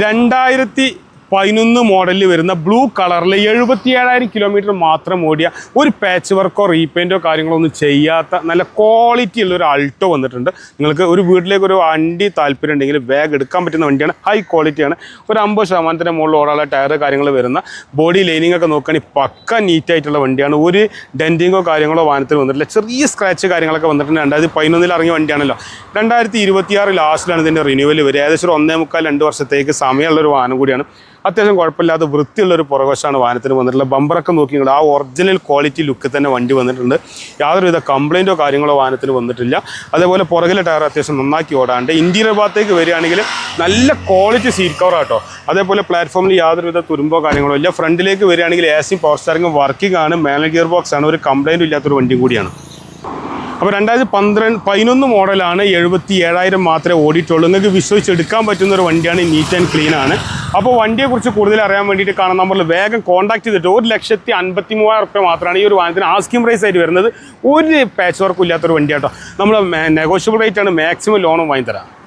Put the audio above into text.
രണ്ടായിരത്തി പതിനൊന്ന് മോഡലിൽ വരുന്ന ബ്ലൂ കളറിൽ എഴുപത്തി ഏഴായിരം കിലോമീറ്റർ മാത്രം ഓടിയ ഒരു പാച്ച് വർക്കോ റീപെയിന്റോ കാര്യങ്ങളോ ഒന്നും ചെയ്യാത്ത നല്ല ക്വാളിറ്റി ഉള്ള ഒരു ആൾട്ടോ വന്നിട്ടുണ്ട്. നിങ്ങൾക്ക് ഒരു വീട്ടിലേക്ക് ഒരു വണ്ടി താല്പര്യം ഉണ്ടെങ്കിൽ ബാഗ് എടുക്കാൻ പറ്റുന്ന വണ്ടിയാണ്. ഹൈ ക്വാളിറ്റിയാണ് ഒരു അമ്പത് ശതമാനത്തിന്റെ മുകളിൽ ഓടാനുള്ള ടയർ കാര്യങ്ങൾ വരുന്ന ബോഡി ലൈനിങ് ഒക്കെ നോക്കുകയാണെങ്കിൽ പക്ക നീറ്റായിട്ടുള്ള വണ്ടിയാണ്. ഒരു ഡെന്റിങ്ങോ കാര്യങ്ങളോ വാഹനത്തിൽ വന്നിട്ടില്ല. ചെറിയ സ്ക്രാച്ച് കാര്യങ്ങളൊക്കെ വന്നിട്ടുണ്ട്. രണ്ടായിരത്തി പതിനൊന്നിൽ ഇറങ്ങിയ വണ്ടിയാണല്ലോ. രണ്ടായിരത്തി ഇരുപത്തിയാറ് ലാസ്റ്റിലാണ് ഇതിന്റെ റിന്യൂവൽ വരിക. ഏകദേശം ഒരു ഒന്നേ മുക്കാൽ രണ്ട് വർഷത്തേക്ക് സമയമുള്ള ഒരു വാഹനം കൂടിയാണ്. അത്യാവശ്യം കുഴപ്പമില്ലാത്ത വൃത്തിയുള്ള ഒരു പുറകോശമാണ് വാഹനത്തിന് വന്നിട്ടുള്ളത്. ബമ്പറൊക്കെ നോക്കി ആ ഒറിജിനൽ ക്വാളിറ്റി ലുക്ക് തന്നെ വണ്ടി വന്നിട്ടുണ്ട്. യാതൊരുവിധ കംപ്ലൈന്റോ കാര്യങ്ങളോ വാഹനത്തിന് വന്നിട്ടില്ല. അതേപോലെ പുറകിലെ ടയർ അത്യാവശ്യം നന്നാക്കി ഓടാണ്ട്. ഇന്റീരിയർ ഭാഗത്തേക്ക് വരികയാണെങ്കിൽ നല്ല ക്വാളിറ്റി സീറ്റ് കവർ ആട്ടോ. അതേപോലെ പ്ലാറ്റ്ഫോമിൽ യാതൊരുവിധ തുരുമ്പോ കാര്യങ്ങളോ ഇല്ല. ഫ്രണ്ടിലേക്ക് വരികയാണെങ്കിൽ A C power steering working ആണ്. മാനുവൽ ഗിയർ ബോക്സ് ആണ്. ഒരു കംപ്ലൈന്റും ഇല്ലാത്തൊരു വണ്ടിയും കൂടിയാണ്. അപ്പോൾ രണ്ടായിരത്തി പന്ത്രണ്ട് പതിനൊന്ന് മോഡലാണ് എഴുപത്തി ഏഴായിരം മാത്രമേ ഓടിയിട്ടുള്ളൂ. നിങ്ങൾക്ക് വിശ്വസിച്ചെടുക്കാൻ പറ്റുന്ന ഒരു വണ്ടിയാണ് നീറ്റ് ആൻഡ് ക്ലീൻ ആണ്. അപ്പോൾ വണ്ടിയെക്കുറിച്ച് കൂടുതൽ അറിയാൻ വേണ്ടിയിട്ട് കാണാൻ നമ്മൾ വേഗം കോൺടാക്ട് ചെയ്തിട്ട് ഒരു ലക്ഷത്തി അൻപത്തി മൂവായിരം റുപ്യ മാത്രമാണ് ഈ ഒരു വാഹനത്തിന് ആസ്കിം പ്രൈസ് ആയിട്ട് വരുന്നത്. ഒരു പാച്ച് വർക്കും ഇല്ലാത്തൊരു വണ്ടിയാട്ടോ. നമ്മൾ നെഗോഷ്യബിൾ റേറ്റ് ആണ്. മാക്സിമം ലോണും വാങ്ങി തരാം